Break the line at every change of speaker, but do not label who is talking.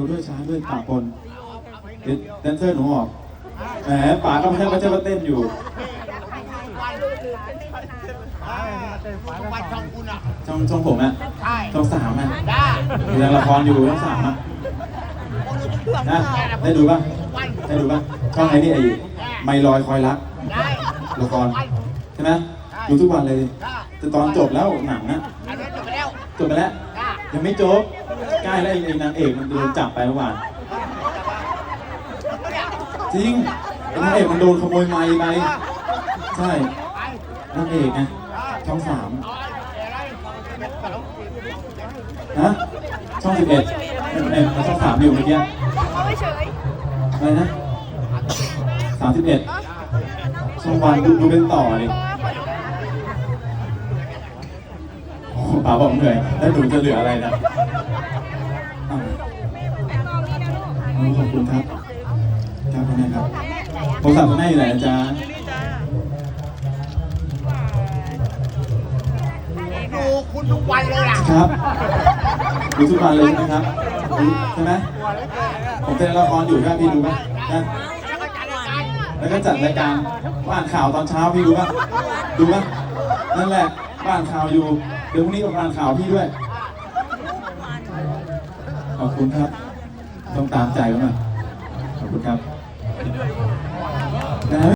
อปะปนเดี๋ยวแดนเซอร์หนูออกแหมป๋าก็ไม่ใช่ว่าจะมาเต้นอยู่
วันช่องคุณอะ
ช่องช่องผมอะ
ใช่
ช่องสามอะ
ได้
มีละครอยู่ช่องสามอะนะได้ดูป่ะได้ดูป่ะช่องไหนนี่ไอ้ไม่ลอยคอยรักละครใช่ไหมดูทุกวันเลยแต่ตอนจบแล้วหนังนะ
จบไปแล้ว
จบไปแล้วยังไม่จบ ล้แล้วไอ้ไอ้นางเอกมันโดนจับไปเมื่อวานจริงนางเอกมันโดนขโมยไม้ไปใช่นางเอกไงช่องสาม
เอาอะไรอะไร
ฮะช่องสิบเอ็ดเอ็ดช่องสามอยู่เมื่อกี้
ไม่เฉย
อะไรนะสามสิบเอ็ดช่องวันดูดูเป็นต่อดิโอ้โหป๋าบอกเหนื่อยแล้วหนูจะเหลืออะไรนะ ขอบคุณครับ ครับคุณแม่ครับโทรศัพท์คุณแม่อยู่ไหนนะจ๊ะ
ดูคุณทุกวันเลยอะ
ครับดูทุกวันเลยใช่ไหมครับดูใช่ไหมผมเป็นละครอยู่ครับพี่ดูไหมนะ
แล้วก็จัดรายการ
แล้วก็จัดรายการว่าอ่านข่าวตอนเช้าพี่ดูป่ะดูป่ะนั่นแหละว่าอ่านข่าวอยู่ เดี๋ยวพรุ่งนี้ผมอ่านข่าวพี่ด้วย ขอบคุณครับ ต้องตามใจเขาหน่อยขอบคุณครับ